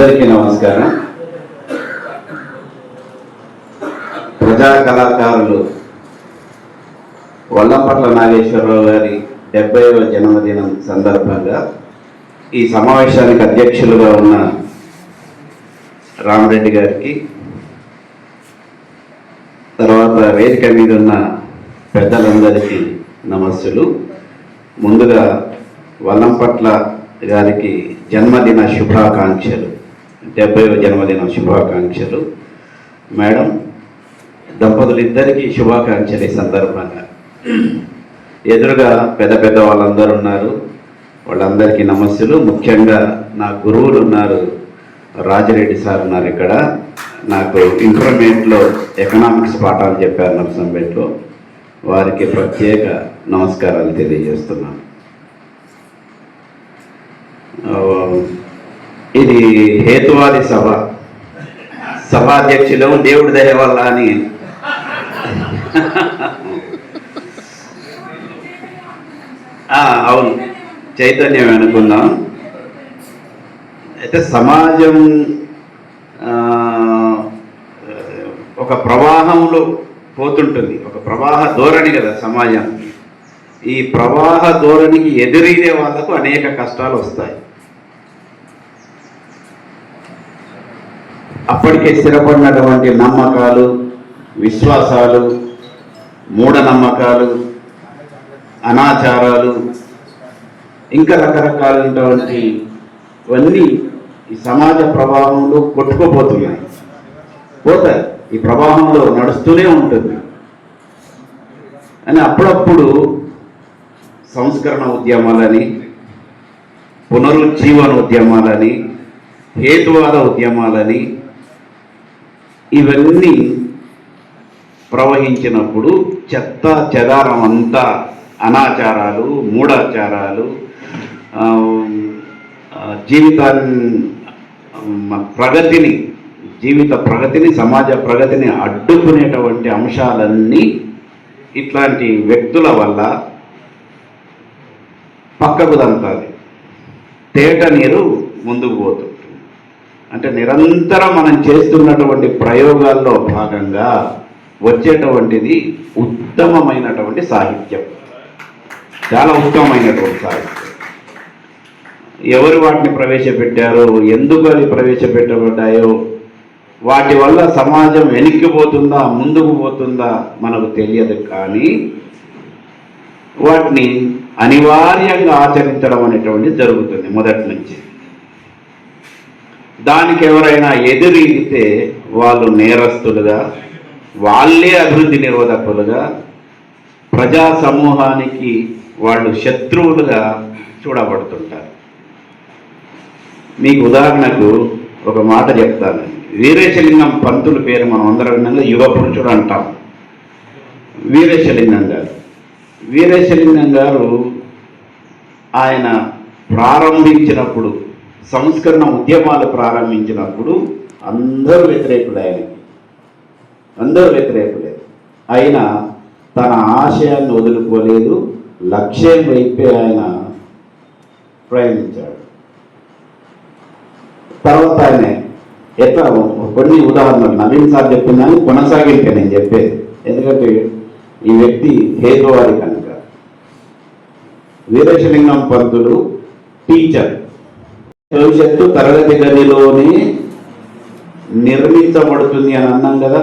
అందరికీ నమస్కారం. ప్రజా కళాకారులు వల్లంపట్ల నాగేశ్వరరావు గారి డెబ్బైవ జన్మదినం సందర్భంగా ఈ సమావేశానికి అధ్యక్షులుగా ఉన్న రామరెడ్డి గారికి తర్వాత వేదిక మీద ఉన్న పెద్దలందరికీ నమస్సులు. ముందుగా వల్లంపట్ల గారికి జన్మదిన శుభాకాంక్షలు. డెబ్బైవ జన్మదిన శుభాకాంక్షలు. మేడం దంపతులు ఇద్దరికీ శుభాకాంక్షలు ఈ సందర్భంగా. ఎదురుగా పెద్ద పెద్ద వాళ్ళందరూ ఉన్నారు. వాళ్ళందరికీ నమస్సులు. ముఖ్యంగా నా గురువులు ఉన్నారు. రాజరెడ్డి సార్ ఉన్నారు ఇక్కడ. నాకు ఇంటర్మీడియట్లో ఎకనామిక్స్ పాఠాలు చెప్పారు నర్సంపేటలో వారికి ప్రత్యేక నమస్కారాలు తెలియజేస్తున్నాను. ఇది హేతువాది సభ. సభాధ్యక్షులు దేవుడి దయ వల్ల అని. అవును. చైతన్యం అనుకున్నాం అయితే సమాజం ఒక ప్రవాహంలో పోతుంటుంది. ఒక ప్రవాహ ధోరణి కదా సమాజం ఈ ప్రవాహ ధోరణికి ఎదురీదే వాళ్ళకు అనేక కష్టాలు వస్తాయి. అప్పటికే స్థిరపడినటువంటి నమ్మకాలు విశ్వాసాలు మూఢనమ్మకాలు అనాచారాలు ఇంకా రకరకాలైనటువంటి ఇవన్నీ ఈ సమాజ ప్రభావంలో కొట్టుకుపోతున్నాయి. పోతాయి. ఈ ప్రభావంలో నడుస్తూనే ఉంటుంది. అని అప్పుడప్పుడు సంస్కరణ ఉద్యమాలని పునరుజ్జీవన ఉద్యమాలని హేతువాద ఉద్యమాలని ఇవన్నీ ప్రవహించినప్పుడు చెత్త చెదారం అంతా అనాచారాలు మూఢాచారాలు జీవితాన్ని ప్రగతిని జీవిత ప్రగతిని సమాజ ప్రగతిని అడ్డుకునేటువంటి అంశాలన్నీ ఇట్లాంటి వ్యక్తుల వల్ల పక్కకు దంతాది తేట నీరు ముందుకు పోతుంది. అంటే నిరంతరం మనం చేస్తున్నటువంటి ప్రయోగాల్లో భాగంగా వచ్చేటువంటిది ఉత్తమమైనటువంటి సాహిత్యం. చాలా ఉత్తమమైనటువంటి సాహిత్యం. ఎవరు వాటిని ప్రవేశపెట్టారో? ఎందుకు అవి ప్రవేశపెట్టబడ్డాయో? వాటి వల్ల సమాజం వెనక్కిపోతుందా ముందుకు పోతుందా మనకు తెలియదు కానీ వాటిని అనివార్యంగా ఆచరించడం అనేటువంటిది జరుగుతుంది మొదటి నుంచి. దానికి ఎవరైనా ఎదురీగితే వాళ్ళు నేరస్తులుగా వాళ్ళే అభివృద్ధి నిరోధకులుగా ప్రజా సమూహానికి వాళ్ళు శత్రువులుగా చూడబడుతుంటారు. మీకు ఉదాహరణకు ఒక మాట చెప్తాను. వీరేశలింగం పంతుల పేరు మనం అందరం విన్నాక యువ పురుషుడు అంటాం. వీరేశలింగం గారు. వీరేశలింగం గారు ఆయన ప్రారంభించినప్పుడు సంస్కరణ ఉద్యమాలు ప్రారంభించినప్పుడు అందరూ వ్యతిరేకులు ఆయనకి అందరూ వ్యతిరేకులే అయినా తన ఆశయాన్ని వదులుకోలేదు. లక్ష్యం వైపే ఆయన ప్రయాణించాడు. తర్వాత ఆయన ఎట్లా కొన్ని ఉదాహరణలు. నవీన్ సార్ చెప్పిందని కొనసాగింపే నేను చెప్పేది. ఎందుకంటే ఈ వ్యక్తి హేతువాది కనుక. వీరేశలింగం పంతులు టీచర్. భవిష్యత్తు తరగతి గదిలోనే నిర్మించబడుతుంది అని అన్నాం కదా.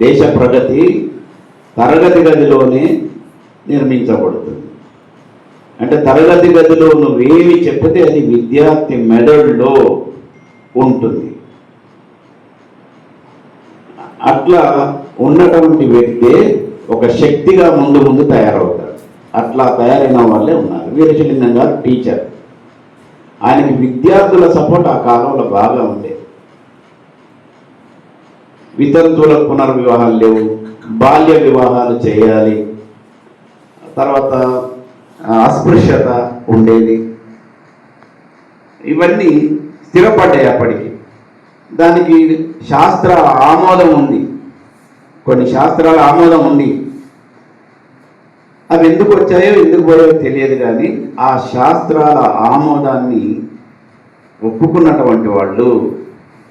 దేశ ప్రగతి తరగతి గదిలోనే నిర్మించబడుతుంది. అంటే తరగతి గదిలో నువ్వేమి చెప్తే అది విద్యార్థి మెదడులో ఉంటుంది. అట్లా ఉన్నటువంటి వ్యక్తి ఒక శక్తిగా ముందు ముందు తయారవుతాడు. అట్లా తయారైన వాళ్ళే ఉన్నారు. వీరశలింగం గారు టీచర్. ఆయనకి విద్యార్థుల సపోర్ట్ ఆ కాలంలో బాగా ఉండే. వితంతువుల పునర్వివాహాలు లేవు బాల్య వివాహాలు చేయాలి. తర్వాత అస్పృశ్యత ఉండేది. ఇవన్నీ స్థిరపడ్డాయి అప్పటికి. దానికి శాస్త్ర ఆమోదం ఉంది. కొన్ని శాస్త్రాల ఆమోదం ఉంది. అవి ఎందుకు వచ్చాయో ఎందుకు పోయాయో తెలియదు కానీ ఆ శాస్త్రాల ఆమోదాన్ని ఒప్పుకున్నటువంటి వాళ్ళు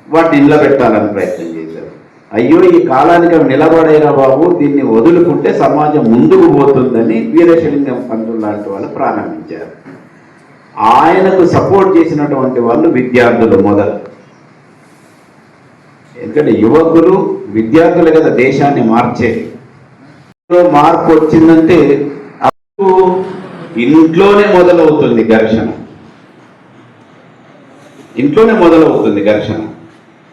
వాటిని నిలబెట్టాలని ప్రయత్నం చేశారు. అయ్యో ఈ కాలానికి అవి నిలబడేరా బాబు దీన్ని వదులుకుంటే సమాజం ముందుకు పోతుందని వీరేశలింగం పంతులు లాంటి వాళ్ళు ప్రారంభించారు. ఆయనకు సపోర్ట్ చేసినటువంటి వాళ్ళు విద్యార్థులు మొదలు. ఎందుకంటే యువకులు విద్యార్థులు కదా దేశాన్ని మార్చేది. మార్పు వచ్చిందంటే అప్పుడు ఇంట్లోనే మొదలవుతుంది ఘర్షణ. ఇంట్లోనే మొదలవుతుంది ఘర్షణ.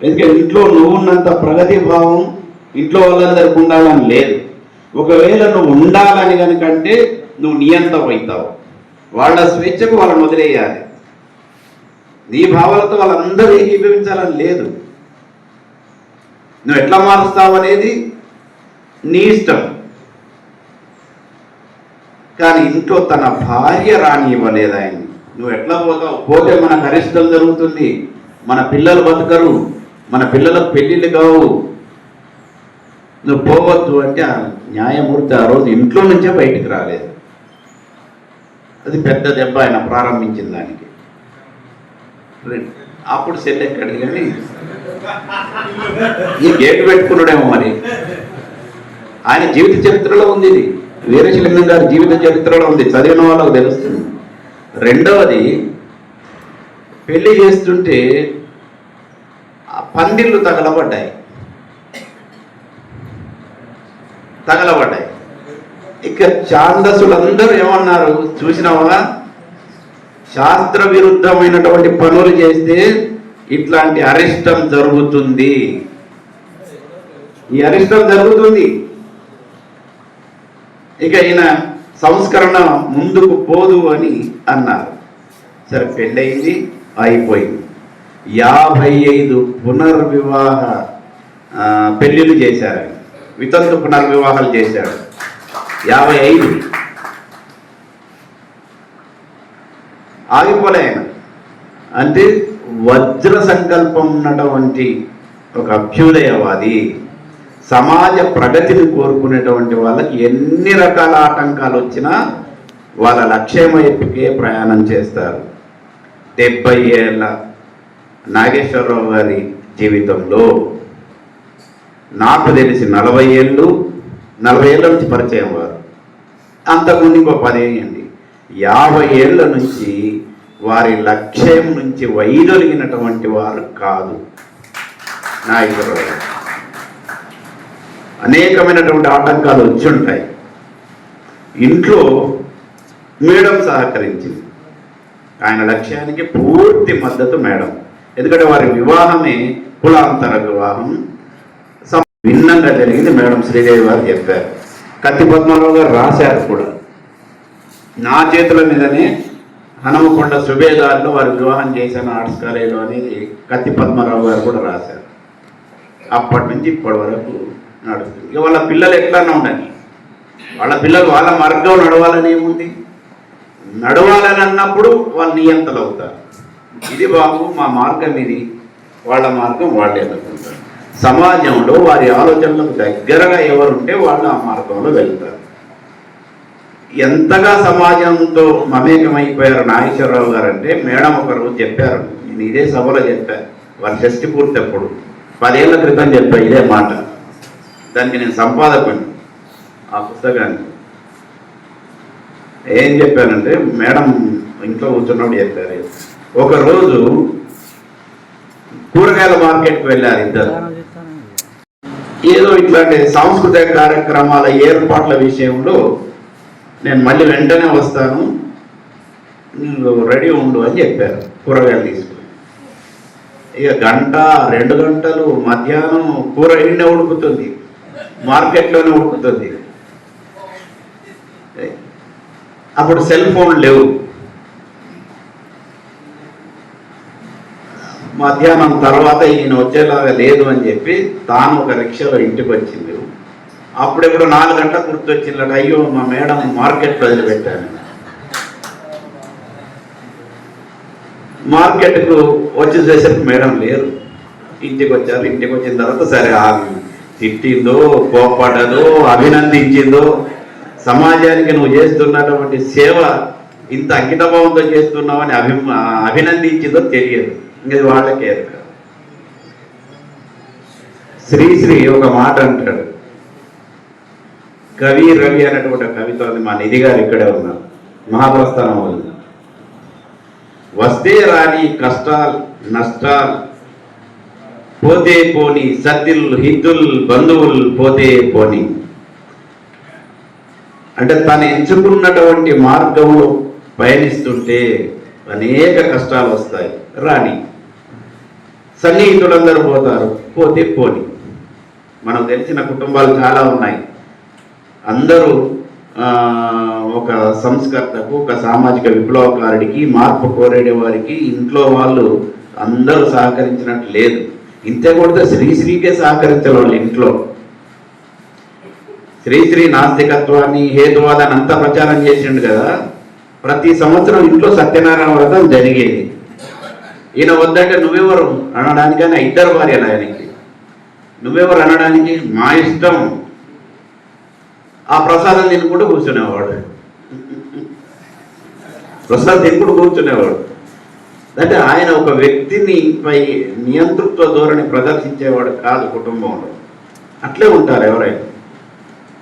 ఎందుకంటే ఇంట్లో నువ్వున్నంత ప్రగతి భావం ఇంట్లో వాళ్ళందరికీ ఉండాలని లేదు. ఒకవేళ నువ్వు ఉండాలని కనుకంటే నువ్వు నియంత్రం అవుతావు. వాళ్ళ స్వేచ్ఛకు వాళ్ళని వదిలేయాలి. నీ భావాలతో వాళ్ళందరూ ఏకీభవించాలని లేదు. నువ్వు ఎట్లా మారుస్తావు అనేది నీ ఇష్టం. కానీ ఇంట్లో తన భార్య రానివ్వలేదు ఆయన్ని నువ్వు ఎట్లా పోతావు? పోతే మన కరిష్టం జరుగుతుంది. మన పిల్లలు బతకరు. మన పిల్లలకు పెళ్ళిళ్ళు కావు. నువ్వు పోవద్దు అంటే ఆ న్యాయమూర్తి ఆ రోజు ఇంట్లో నుంచే బయటికి రాలేదు. అది పెద్ద దెబ్బ ఆయన ప్రారంభించిన దానికి. అప్పుడు సెల్ ఎక్కడికి కానీ? ఈ గేటు పెట్టుకున్నాడేమో మరి. ఆయన జీవిత చరిత్రలో ఉంది ఇది. వీరశలింగం గారి జీవిత చరిత్రలో ఉంది చదివిన వాళ్ళకు తెలుస్తుంది. రెండవది పెళ్ళి చేస్తుంటే పందిళ్ళు తగలబడ్డాయి. తగలబడ్డాయి. ఇక ఛాందసులందరూ ఏమన్నారు? చూసినావా? శాస్త్ర విరుద్ధమైనటువంటి పనులు చేస్తే ఇట్లాంటి అరిష్టం జరుగుతుంది. ఈ అరిష్టం జరుగుతుంది. ఇక ఈయన సంస్కరణ ముందుకు పోదు అని అన్నారు. సరే పెళ్ళయింది అయిపోయింది. యాభై ఐదు పునర్వివాహ పెళ్ళిళ్ళు చేశారు వితంతు పునర్వివాహాలు చేశాడు యాభై ఐదు ఆగిపోలే ఆయన. అంటే వజ్ర సంకల్పం ఉన్నటువంటి ఒక అభ్యుదయవాది. సమాజ ప్రగతిని కోరుకునేటువంటి వాళ్ళకి ఎన్ని రకాల ఆటంకాలు వచ్చినా వాళ్ళ లక్ష్యం వైపుకే ప్రయాణం చేస్తారు. డెబ్బై ఏళ్ళ నాగేశ్వరరావు గారి జీవితంలో నాకు తెలిసి నలభై ఏళ్ళు నలభై ఏళ్ళ నుంచి పరిచయం వారు. అంతకుముందు ఇంకో పదేయండి యాభై ఏళ్ళ నుంచి వారి లక్ష్యం నుంచి వైదొలిగినటువంటి వారు కాదు నాగేశ్వరరావు గారు. అనేకమైనటువంటి ఆటంకాలు వచ్చి ఉంటాయి. ఇంట్లో మేడం సహకరించింది. ఆయన లక్ష్యానికి పూర్తి మద్దతు మేడం. ఎందుకంటే వారి వివాహమే కులాంతర వివాహం. భిన్నంగా జరిగింది మేడం శ్రీదేవి గారు చెప్పారు. కత్తి పద్మరావు గారు రాశారు కూడా. నా చేతుల మీదనే హనుమకొండ సుబేదార్లో వారు వివాహం చేశాను ఆర్ట్స్ కాలేజీలో అనేది కత్తి పద్మరావు గారు కూడా రాశారు. అప్పటి నుంచి ఇప్పటి వరకు నడుస్తుంది ఇక వాళ్ళ పిల్లలు ఎట్లానే ఉండని వాళ్ళ పిల్లలు వాళ్ళ మార్గం నడవాలని ఏముంది? నడవాలని అన్నప్పుడు వాళ్ళు నియంతలు అవుతారు. ఇది బాబు మా మార్గం ఇది. వాళ్ళ మార్గం వాళ్ళే అనుకుంటారు. సమాజంలో వారి ఆలోచనలకు దగ్గరగా ఎవరుంటే వాళ్ళు ఆ మార్గంలో వెళ్తారు. ఎంతగా సమాజంతో మమేకమైపోయారు నాగేశ్వరరావు గారు అంటే మేడం ఒకరు చెప్పారు. నేను ఇదే సభలో చెప్పాను వారి షష్టి పూర్తి అప్పుడు పదేళ్ళ క్రితం చెప్పా ఇదే మాట. దానికి నేను సంపాదకుని ఆ పుస్తకాన్ని. ఏం చెప్పానంటే మేడం ఇంట్లో కూర్చున్నప్పుడు చెప్పారు. ఒక రోజు కూరగాయల మార్కెట్కి వెళ్ళారు ఇద్దరు. ఏదో ఇట్లాంటి సాంస్కృతిక కార్యక్రమాల ఏర్పాట్ల విషయంలో నేను మళ్ళీ వెంటనే వస్తాను రెడీ ఉండు అని చెప్పారు కూరగాయలు తీసుకుని. ఇక గంట రెండు గంటలు మధ్యాహ్నం కూర ఎండ ఉడుకుతుంది. మార్కెట్లోనే ఉంటుంది అప్పుడు సెల్ ఫోన్ లేవు. మధ్యాహ్నం తర్వాత ఈయన వచ్చేలాగా లేదు అని చెప్పి తాను ఒక రిక్షాలో ఇంటికి వచ్చింది. అప్పుడెప్పుడు నాలుగు గంటలకు గుర్తొచ్చిందట అయ్యో మా మేడం మార్కెట్ వదిలిపెట్టాను మార్కెట్కు వచ్చేసేసరికి మేడం లేరు. ఇంటికి వచ్చారు. ఇంటికి వచ్చిన తర్వాత సరే ఆగి. తిట్టిందో కోప్పడ్డదో అభినందించిందో సమాజానికి నువ్వు చేస్తున్నటువంటి సేవ ఇంత అంకితభావంతో చేస్తున్నావని అభి అభినందించిందో తెలియదు. ఇది వాళ్ళకే శ్రీశ్రీ ఒక మాట అంటాడు. కవి రవి అనేటువంటి కవిత ఉంది మా నిధి గారు ఇక్కడే ఉన్నారు. మహాప్రస్థానం వస్తే రాని కష్టాలు నష్టాలు పోతే పోని సతిల్ హిద్దుల్ బంధువులు పోతే పోని. అంటే తను ఎంచుకున్నటువంటి మార్గంలో పయనిస్తుంటే అనేక కష్టాలు వస్తాయి. రాని సన్నిహితులందరూ పోతారు పోతే పోని. మనం తెలిసిన కుటుంబాలు చాలా ఉన్నాయి. అందరూ ఒక సంస్కర్తకు ఒక సామాజిక విప్లవకారుడికి మార్పు కోరేడే వారికి ఇంట్లో వాళ్ళు అందరూ సహకరించినట్టు లేదు. ఇంతే కొడితే శ్రీశ్రీకే సహకరించాలి వాళ్ళు ఇంట్లో శ్రీశ్రీ నాస్తికత్వాన్ని హేతువాదాన్ని అంతా ప్రచారం చేసిండు కదా. ప్రతి సంవత్సరం ఇంట్లో సత్యనారాయణ వ్రతం జరిగేది. ఈయన వద్దంటే నువ్వెవరు? అనడానికైనా ఇద్దరు భార్యలు ఆయనకి. నువ్వెవరు అనడానికి? మా ఇష్టం. ఆ ప్రసాదం తినుకుంటూ కూర్చునేవాడు. ప్రసాదం తినుకుంటూ కూర్చునేవాడు. అంటే ఆయన ఒక వ్యక్తిని పై నియంతృత్వ ధోరణి ప్రదర్శించేవాడు కాదు కుటుంబంలో. అట్లే ఉంటారు ఎవరైనా.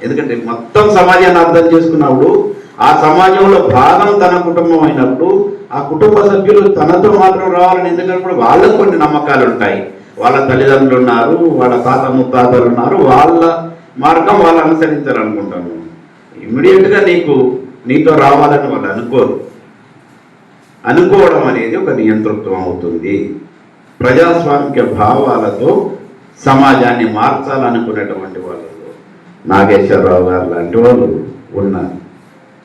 ఎందుకంటే మొత్తం సమాజాన్ని అర్థం చేసుకున్నప్పుడు ఆ సమాజంలో భాగం తన కుటుంబం అయినప్పుడు ఆ కుటుంబ సభ్యులు తనతో మాత్రం రావాలని ఎందుకంటే వాళ్ళకు కొన్ని నమ్మకాలు ఉంటాయి. వాళ్ళ తల్లిదండ్రులు ఉన్నారు వాళ్ళ తాత ముత్తాతలు ఉన్నారు వాళ్ళ మార్గం వాళ్ళు అనుసరించాలనుకుంటాను. ఇమ్మీడియట్గా నీకు నీతో రావాలని వాళ్ళు అనుకోరు. అనుకోవడం అనేది ఒక నియంతృత్వం అవుతుంది. ప్రజాస్వామిక భావాలతో సమాజాన్ని మార్చాలనుకునేటువంటి వాళ్ళలో నాగేశ్వరరావు గారు లాంటి వాళ్ళు ఉన్నారు.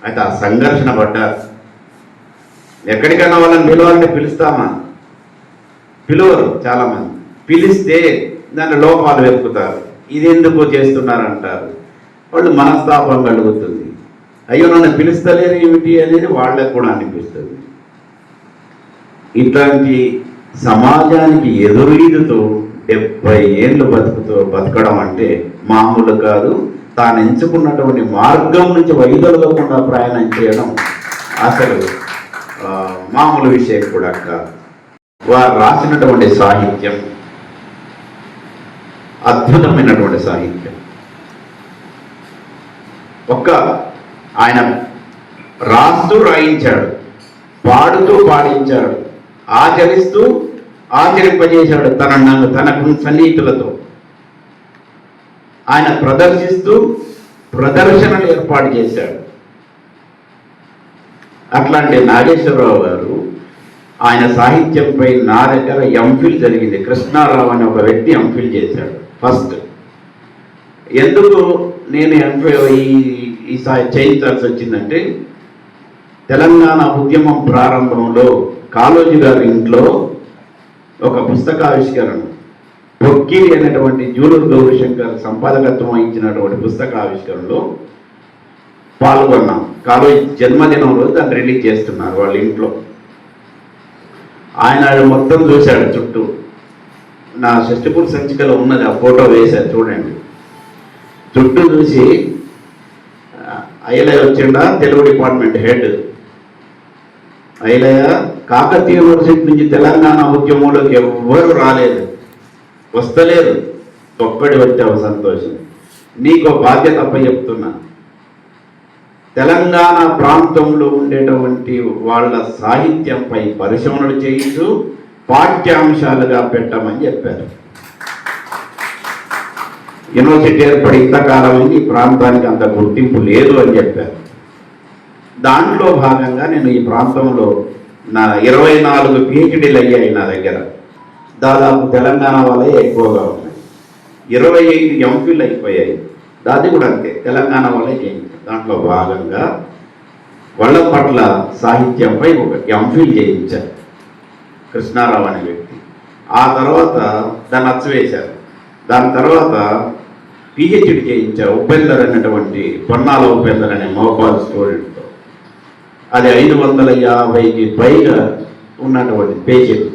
అయితే ఆ సంఘర్షణ పడ్డారు. ఎక్కడికైనా వాళ్ళని పిలవాలని పిలుస్తామా? పిలువరు చాలామంది. పిలిస్తే దాని లోపాలు వెతుకుతారు. ఇది ఎందుకు చేస్తున్నారంటారు. వాళ్ళు మనస్తాపం కలుగుతుంది. అయ్యో నన్ను పిలుస్తలేరు ఏమిటి అనేది వాళ్ళకు కూడా అనిపిస్తుంది. ఇట్లాంటి సమాజానికి ఎదురీదుతో డెబ్బై ఏళ్ళు బతుకుతూ బతకడం అంటే మామూలు కాదు. తాను ఎంచుకున్నటువంటి మార్గం నుంచి వైదొలగకుండా ప్రయాణం చేయడం అసలు మామూలు విషయం కూడా కాదు. వారు రాసినటువంటి సాహిత్యం అద్భుతమైనటువంటి సాహిత్యం. ఒక్క ఆయన రాస్తూ రాయించాడు పాడుతూ పాడించాడు. ఆచరిస్తూ ఆచరింపజేశాడు తన తనకు సన్నిహితులతో. ఆయన ప్రదర్శిస్తూ ప్రదర్శనలు ఏర్పాటు చేశాడు. అట్లాంటి నాగేశ్వరరావు గారు ఆయన సాహిత్యంపై నా దగ్గర ఎంఫిల్ జరిగింది. కృష్ణారావు అనే ఒక వ్యక్తి ఎంఫిల్ చేశాడు ఫస్ట్. ఎందుకు నేను ఎంఫిల్ ఈ ఈ సా- చేయించాల్సి వచ్చిందంటే తెలంగాణ ఉద్యమం ప్రారంభంలో కాళోజీ గారి ఇంట్లో ఒక పుస్తక ఆవిష్కరణ పొక్కిరి అనేటువంటి జూలూరు గౌరీశంకర్ సంపాదకత్వం వహించినటువంటి పుస్తకావిష్కరణలో పాల్గొన్నాం. కాళోజీ జన్మదినం రోజు దాన్ని రిలీజ్ చేస్తున్నారు వాళ్ళ ఇంట్లో. ఆయన మొత్తం చూశాడు చుట్టూ. నా షష్టిపూర్ సంచికలో ఉన్నది ఆ ఫోటో వేశారు చూడండి. చుట్టూ చూసి ఐఎల్ఐ వచ్చిండా? Telugu department head. Ayyalayya Kakatiya university నుంచి తెలంగాణ ఉద్యమంలోకి ఎవ్వరు రాలేదు. వస్తలేదు. ఒక్కడి వచ్చావు సంతోషం. నీకు బాధ్యత అప్ప చెప్తున్నా. తెలంగాణ ప్రాంతంలో ఉండేటువంటి వాళ్ళ సాహిత్యంపై పరిశ్రమలు చేయించు పాఠ్యాంశాలుగా పెట్టమని చెప్పారు. యూనివర్సిటీ ఏర్పడి ఇంతకాలం ఈ ప్రాంతానికి అంత గుర్తింపు లేదు అని చెప్పారు. దాంట్లో భాగంగా నేను ఈ ప్రాంతంలో నా ఇరవై నాలుగు పిహెచ్డీలు అయ్యాయి నా దగ్గర. దాదాపు తెలంగాణ వాళ్ళే ఎక్కువగా ఉన్నాయి. ఇరవై ఐదు ఎంపీలు అయిపోయాయి. దాది కూడా అంతే. తెలంగాణ వాళ్ళే చేయించారు దాంట్లో భాగంగా వాళ్ళ పట్ల సాహిత్యంపై ఒక ఎంఫిల్ చేయించారు. కృష్ణారావు అనే వ్యక్తి. ఆ తర్వాత దాన్ని అచ్చవేశారు. దాని తర్వాత పిహెచ్డి చేయించారు. ఉపేందర్ అనేటువంటి పొన్నాల ఉపేందర్ అనే మోపాల్ స్టూడెంట్ అది ఐదు వందల యాభైకి పైగా ఉన్నటువంటి పేజీలు.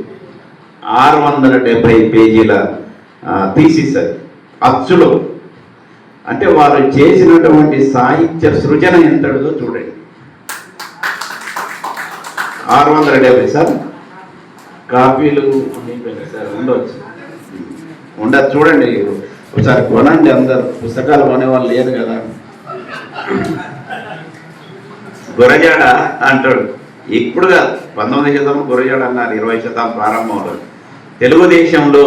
ఆరు వందల డెబ్బై పేజీల థీసిస్ అచ్చులో. అంటే వారు చేసినటువంటి సాహిత్య సృజన ఎంతటిదో చూడండి. ఆరు వందల డెబ్బై సార్? కాపీలు సార్ ఉండవచ్చు ఉండదు చూడండి. ఒకసారి కొనండి అందరు. పుస్తకాలు కొనేవాళ్ళు లేరు కదా. గురజాడ అంటాడు. ఇప్పుడు కాదు పంతొమ్మిది శతం గురజాడ అన్నారు ఇరవై శతం ప్రారంభంలో తెలుగుదేశంలో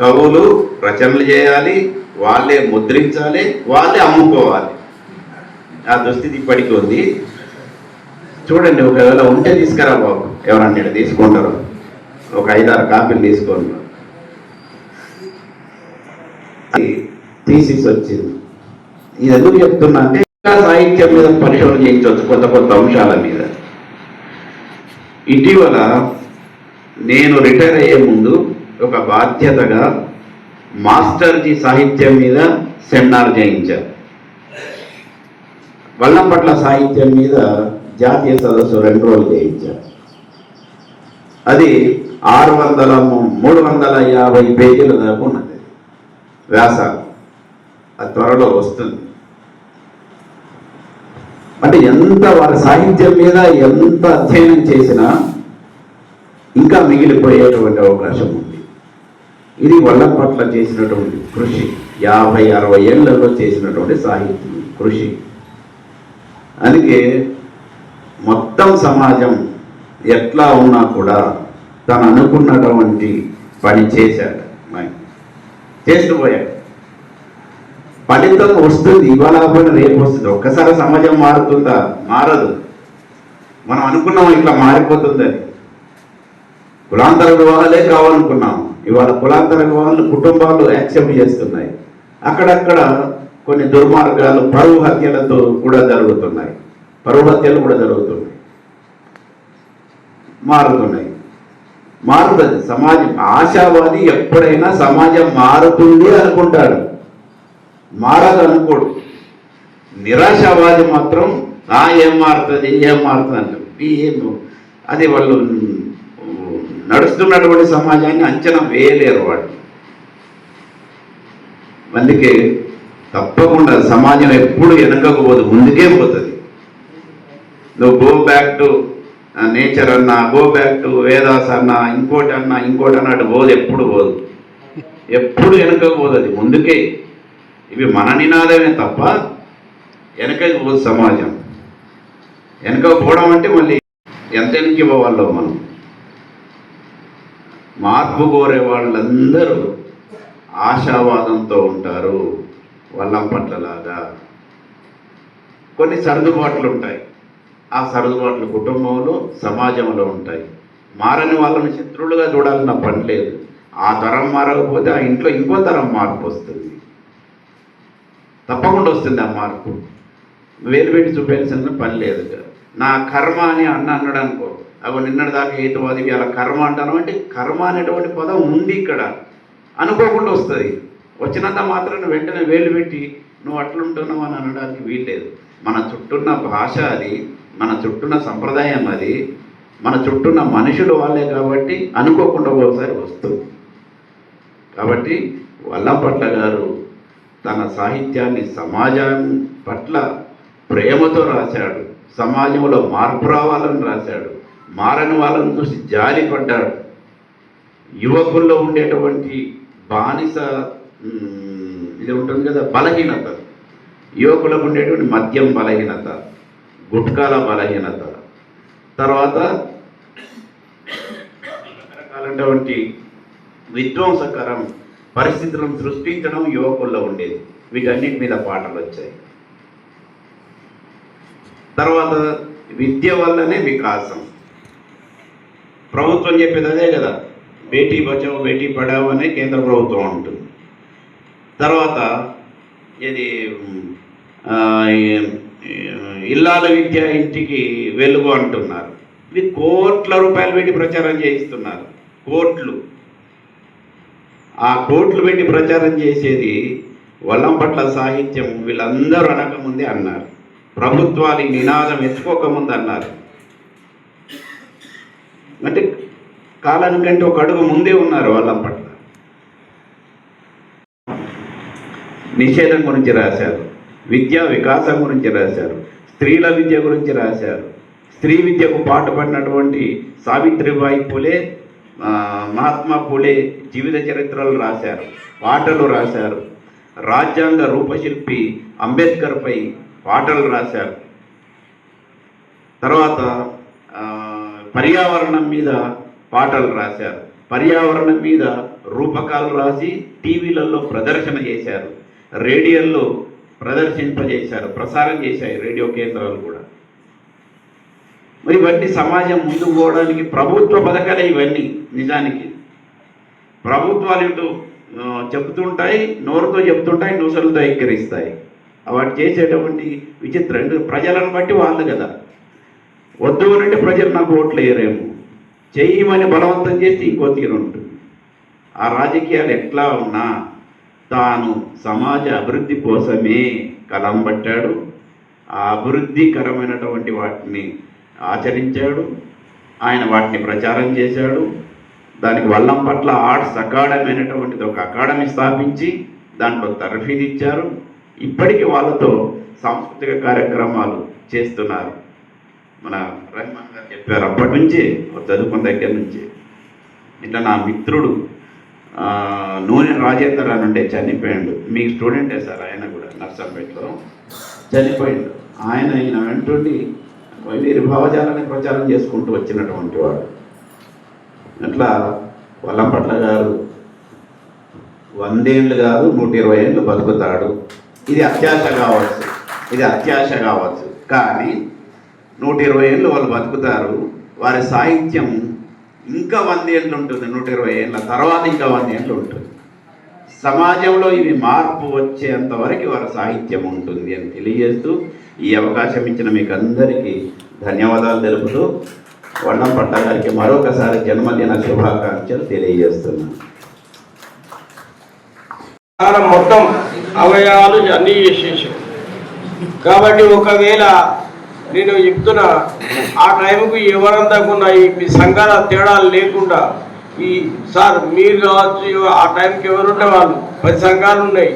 కవులు రచనలు చేయాలి వాళ్ళే ముద్రించాలి వాళ్ళే అమ్ముకోవాలి. ఆ దుస్థితి ఇప్పటికీ ఉంది. చూడండి ఒకవేళ ఉంటే తీసుకురా బాబు. ఎవరన్నా తీసుకుంటారు. ఒక ఐదారు కాపీలు తీసుకోండి. అది థీసిస్ వచ్చింది. ఇది ఎందుకు చెప్తున్నా అంటే సాహిత్యం మీద పరిశోధన చేయించవచ్చు కొత్త కొత్త అంశాల మీద. ఇటీవల నేను రిటైర్ అయ్యే ముందు ఒక బాధ్యతగా మాస్టర్జీ సాహిత్యం మీద సెమినార్ చేయించారు వల్లంపట్ల సాహిత్యం మీద జాతీయ సదస్సు రెండు రోజులు చేయించారు అది ఆరు వందల మూడు వందల యాభై పేజీల దాకా ఉన్నది. వ్యాసాలు. అది త్వరలో వస్తుంది. అంటే ఎంత వారి సాహిత్యం మీద ఎంత అధ్యయనం చేసినా ఇంకా మిగిలిపోయేటువంటి అవకాశం ఉంది. ఇది వల్ల పట్ల చేసినటువంటి కృషి. యాభై అరవై ఏళ్ళలో చేసినటువంటి సాహిత్యం కృషి. అందుకే మొత్తం సమాజం ఎట్లా ఉన్నా కూడా తను అనుకున్నటువంటి పని చేశాడు. చేస్తూ పోయాడు. ఫలితం వస్తుంది ఇవాళ కాకపోయినా రేపు వస్తుంది. ఒక్కసారి సమాజం మారుతుందా? మారదు. మనం అనుకున్నాం ఇట్లా మారిపోతుందని. కులాంతర వివాహాలే కావాలనుకున్నాం. ఇవాళ కులాంతర వివాహాలను కుటుంబాలు యాక్సెప్ట్ చేస్తున్నాయి. అక్కడక్కడ కొన్ని దుర్మార్గాలు పరువు హత్యలతో కూడా జరుగుతున్నాయి. పరువు హత్యలు కూడా జరుగుతున్నాయి. మారుతున్నాయి. మారుతుంది. సమాజం ఆశావాది ఎప్పుడైనా సమాజం మారుతుంది అనుకుంటాడు. మారదు అనుకోడు నిరాశావాది మాత్రం ఆ ఏం మారుతుంది ఏం మారుతుంది అంటారు ఏం అది వాళ్ళు నడుస్తున్నటువంటి సమాజాన్ని అంచనా వేయలేరు వాళ్ళు. అందుకే తప్పకుండా సమాజం ఎప్పుడు వెనకకు పోదు ముందుకే పోతుంది. నువ్వు గో బ్యాక్ టు నేచర్ అన్నా గో బ్యాక్ టు వేదాస్ అన్నా ఇంకోటి అన్నా ఇంకోటి అన్నట్టు పోదు ఎప్పుడు పోదు. ఎప్పుడు వెనకకు పోదు అది ముందుకే. ఇవి మన నినాదమే తప్ప వెనకకి పోదు సమాజం. వెనక పోవడం అంటే మళ్ళీ ఎంత వెనక్కి పోవాలో మనం. మార్పు కోరే వాళ్ళందరూ ఆశావాదంతో ఉంటారు వల్లం పట్లలాగా. కొన్ని సర్దుబాట్లు ఉంటాయి. ఆ సర్దుబాట్లు కుటుంబంలో సమాజంలో ఉంటాయి. మారని వాళ్ళని శత్రువులుగా చూడాలన్న పని లేదు. ఆ తరం మారకపోతే ఆ ఇంట్లో ఇంకో తరం మార్పు వస్తుంది. తప్పకుండా వస్తుంది ఆ మార్పు. వేలు పెట్టి చూపించాల్సిన పని లేదు నా కర్మ అని అన్న అన్నాడు అనుకో. అవి నిన్నటి దాకా హేతువాది అలా కర్మ అంటాను అంటే కర్మ అనేటువంటి పదం ఉంది ఇక్కడ. అనుకోకుండా వస్తుంది. వచ్చినంత మాత్రం వెంటనే వేలు పెట్టి నువ్వు అట్లుంటున్నావు అని అనడానికి వీల్లేదు. మన చుట్టూన్న భాష అది మన చుట్టూన్న సంప్రదాయం అది మన చుట్టూన్న మనుషులు వాళ్ళే కాబట్టి అనుకోకుండా ఒకసారి వస్తుంది. కాబట్టి వల్లంపట్ల గారు తన సాహిత్యాన్ని సమాజం పట్ల ప్రేమతో రాశాడు. సమాజంలో మార్పు రావాలని రాశాడు. మారని వాళ్ళని చూసి జాలి పడ్డాడు. యువకుల్లో ఉండేటువంటి బానిస ఇది ఉంటుంది కదా బలహీనత. యువకులకు ఉండేటువంటి మద్యం బలహీనత గుట్కాల బలహీనత. తర్వాత రకరకాలైనటువంటి విధ్వంసకరం పరిస్థితులను సృష్టించడం యువకుల్లో ఉండేది. వీటన్నిటి మీద పాటలు వచ్చాయి. తర్వాత విద్య వల్లనే వికాసం. ప్రభుత్వం చెప్పేది అదే కదా బేటీ బచావో బేటీ పడావో అనే కేంద్ర ప్రభుత్వం ఉంటుంది తర్వాత ఇది ఇల్లాల విద్య ఇంటికి వెలుగు అంటున్నారు. ఇది కోట్ల రూపాయలు పెట్టి ప్రచారం చేయిస్తున్నారు. కోట్లు. ఆ కోట్లు పెట్టి ప్రచారం చేసేది వల్లంపట్ల సాహిత్యం వీళ్ళందరూ అనకముందే అన్నారు. ప్రభుత్వాలు ఈ నినాదం ఎత్తుకోకముందు అన్నారు. అంటే కాలానికంటే ఒక అడుగు ముందే ఉన్నారు వల్లంపట్ల నిషేధం గురించి రాశారు. విద్యా వికాసం గురించి రాశారు. స్త్రీల విద్య గురించి రాశారు. స్త్రీ విద్యకు పాటుపడినటువంటి సావిత్రిబాయి పూలే మహాత్మా పూలే జీవిత చరిత్రలు రాశారు పాటలు రాశారు. రాజ్యాంగ రూపశిల్పి అంబేద్కర్పై పాటలు రాశారు. తర్వాత పర్యావరణం మీద పాటలు రాశారు. పర్యావరణం మీద రూపకాలు రాసి టీవీలలో ప్రదర్శన చేశారు. రేడియోల్లో ప్రదర్శింపజేశారు ప్రసారం చేశాయి రేడియో కేంద్రాలు కూడా. మరి ఇవన్నీ సమాజం ముందుకు పోవడానికి ప్రభుత్వ పథకాలే ఇవన్నీ నిజానికి. ప్రభుత్వాలు ఇటు చెబుతుంటాయి నోరుతో చెప్తుంటాయి నూసలతో ఎక్కిరిస్తాయి. వాటి చేసేటువంటి విచిత్రం. ప్రజలను బట్టి వాళ్ళు కదా. వద్దు అంటే ప్రజలు నాకు ఓట్లు వేయరేమో. చెయ్యమని బలవంతం చేస్తే ఇంకో తీరు ఉంటుంది ఆ రాజకీయాలు ఎట్లా ఉన్నా తాను సమాజ అభివృద్ధి కోసమే కలం పట్టాడు. ఆ అభివృద్ధికరమైనటువంటి వాటిని ఆచరించాడు. ఆయన వాటిని ప్రచారం చేశాడు. దానికి వల్లం పట్ల ఆర్ట్స్ అకాడమీ అనేటువంటిది ఒక అకాడమీ స్థాపించి దాంట్లో తరఫీదిచ్చారు. ఇప్పటికీ వాళ్ళతో సాంస్కృతిక కార్యక్రమాలు చేస్తున్నారు. మన రహమాన్ గారు చెప్పారు అప్పటి నుంచి చదువుకున్న దగ్గర నుంచి. ఇట్లా నా మిత్రుడు నూనె రాజేందర్ అని ఉండే చనిపోయాడు. మీ స్టూడెంటే సార్ ఆయన కూడా నర్సంపేటలో చనిపోయాడు. ఆయన ఈయన వెంటుండి వీరి భావజాలాన్ని ప్రచారం చేసుకుంటూ వచ్చినటువంటి వాడు. అట్లా వల్లంపట్ల గారు వందేళ్ళు కాదు నూట ఇరవై ఏళ్ళు బతుకుతాడు. ఇది అత్యాశ కావచ్చు. ఇది అత్యాశ కావచ్చు. కానీ నూట ఇరవై ఏళ్ళు వాళ్ళు బతుకుతారు. వారి సాహిత్యం ఇంకా వంద ఏళ్ళు ఉంటుంది నూట ఇరవై ఏళ్ళ తర్వాత ఇంకా వంద ఏళ్ళు ఉంటుంది. సమాజంలో ఇవి మార్పు వచ్చేంత వరకు వారి సాహిత్యం ఉంటుంది అని తెలియజేస్తూ ఈ అవకాశం ఇచ్చిన మీకు అందరికీ ధన్యవాదాలు తెలుపుతూ వర్ణం పట్టగారికి మరొకసారి జన్మదిన శుభాకాంక్షలు తెలియజేస్తున్నాను. మొత్తం అవయవాలు అన్నీ చేసేసాం కాబట్టి ఒకవేళ నేను చెప్తున్నా ఆ టైంకు ఎవరంతకున్నా ఈ మీ సంఘాల తేడాలు లేకుండా ఈ సార్ మీరు కావచ్చు ఆ టైంకి ఎవరుండే వాళ్ళు పది సంఘాలు ఉన్నాయి.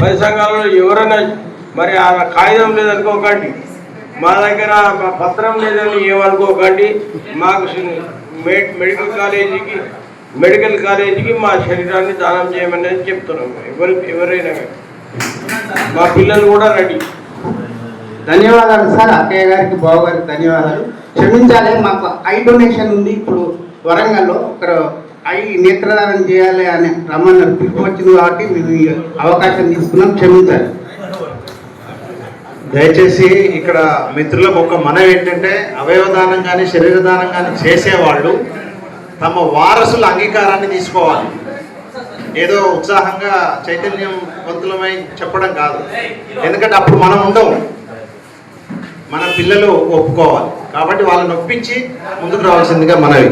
పది సంఘాలలో ఎవరైనా మరి ఆ కాగితం లేదనుకోకండి మా దగ్గర పత్రం లేదని ఏమనుకోకండి మాకు మెడికల్ కాలేజీకి మెడికల్ కాలేజీకి మా శరీరాన్ని దానం చేయమని చెప్తున్నాం. ఎవరు ఎవరైనా మా పిల్లలు కూడా రెడీ. ధన్యవాదాలు సార్. అక్కయ్య గారికి బాబు గారికి ధన్యవాదాలు. క్షమించాలి మాకు ఐ డొనేషన్ ఉంది. ఇప్పుడు వరంగల్లో ఒకరు ఐ నేత్రదానం చేయాలి అని రమ్మన్నారు. పిలుపు వచ్చింది కాబట్టి మేము అవకాశం తీసుకున్నాం. క్షమించాలి. దయచేసి ఇక్కడ మిత్రులకు ఒక మనవి ఏంటంటే అవయవదానం కానీ శరీరదానం కానీ చేసేవాళ్ళు తమ వారసుల అంగీకారాన్ని తీసుకోవాలి. ఏదో ఉత్సాహంగా చైతన్యం వంతులమై చెప్పడం కాదు. ఎందుకంటే అప్పుడు మనం ఉండవు మన పిల్లలు ఒప్పుకోవాలి. కాబట్టి వాళ్ళని ఒప్పించి ముందుకు రావాల్సిందిగా మనవి.